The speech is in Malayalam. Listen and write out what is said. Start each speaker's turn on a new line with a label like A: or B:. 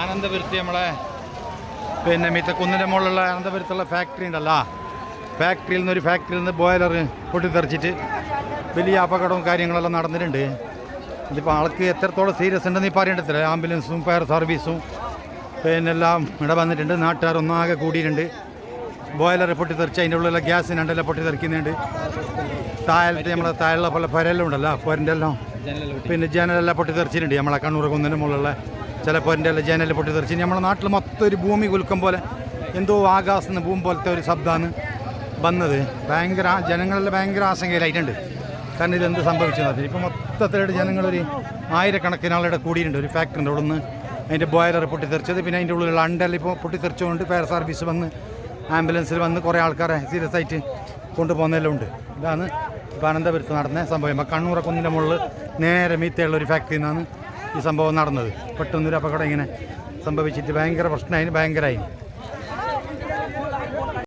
A: അനന്തപുരത്ത് നമ്മളെ പിന്നെ മിത്ത കുന്നിന്റെ മുകളിലുള്ള അനന്തപുരത്തുള്ള ഫാക്ടറി ഉണ്ടല്ലോ. ഫാക്ടറിയിൽ നിന്ന് ഒരു ഫാക്ടറിയിൽ നിന്ന് ബോയിലർ പൊട്ടിത്തെറിച്ചിട്ട് വലിയ അപകടവും കാര്യങ്ങളെല്ലാം നടന്നിട്ടുണ്ട്. ഇതിപ്പോൾ ആൾക്ക് എത്രത്തോളം സീരിയസ് ഉണ്ടെന്ന് ഇപ്പോൾ അറിയേണ്ടത്തില്ല ആംബുലൻസും ഫയർ സർവീസും പിന്നെ എല്ലാം ഇവിടെ വന്നിട്ടുണ്ട്. നാട്ടുകാർ ഒന്നാകെ കൂടിയിട്ടുണ്ട്. ബോയിലർ പൊട്ടിത്തെറിച്ച് അതിന്റെ ഉള്ളിലുള്ള ഗ്യാസിനുണ്ടല്ലോ പൊട്ടിത്തെറിക്കുന്നുണ്ട്. താഴത്തെ നമ്മളെ താഴെയുള്ള പോലെ പരെല്ലാം ഉണ്ടല്ലോ പോരന്റെ എല്ലാം പിന്നെ ജനലെല്ലാം പൊട്ടിത്തെറിച്ചിട്ടുണ്ട് നമ്മളെ കണ്ണൂർ കുന്നിന്റെ മുകളിലുള്ള ചില എന്റെ എല്ലാം പൊട്ടി തെറിച്ച്. നമ്മളെ നാട്ടിൽ മൊത്തം ഒരു ഭൂമി കുലുക്കം പോലെ എന്തോ ആകാശം ആകാശന്ന് ഭൂമി പോലത്തെ ഒരു ശബ്ദമാണ് വന്നത്. ഭയങ്കര ജനങ്ങളിൽ ഭയങ്കര ആശങ്കയിലായിട്ടുണ്ട്. കാരണം ഇതെന്ത് സംഭവിച്ചത് ഇപ്പോൾ മൊത്തത്തിലായിട്ട് ജനങ്ങളൊരു ആയിരക്കണക്കിന് ആളുടെ കൂടിയിട്ടുണ്ട്. ഒരു ഫാക്ടറിന്റെ അവിടെ നിന്ന് അതിന്റെ ബോയിലർ പൊട്ടിത്തെറിച്ചത് പിന്നെ അതിന്റെ ഉള്ളിലുള്ള അണ്ടൽ ഇപ്പോൾ പൊട്ടിത്തെറിച്ചുകൊണ്ട് ഫയർ സർവീസ് വന്ന് ആംബുലൻസിൽ വന്ന് കുറേ ആൾക്കാരെ സീരിയസ് ആയിട്ട് കൊണ്ടുപോകുന്നതെല്ലാം ഉണ്ട്. ഇതാണ് ഇപ്പോൾ അനന്തപുരത്ത് നടന്ന സംഭവം. കണ്ണൂർ കുന്നിന്റെ മുകളിൽ നേരെ മീത്തയുള്ള ഒരു ഫാക്ടറിയിൽ നിന്നാണ് ഈ സംഭവം നടന്നത്. പെട്ടെന്നൊരു അപകടം ഇങ്ങനെ സംഭവിച്ചിട്ട് ഭയങ്കര പ്രശ്നമായി ഭയങ്കരമായി.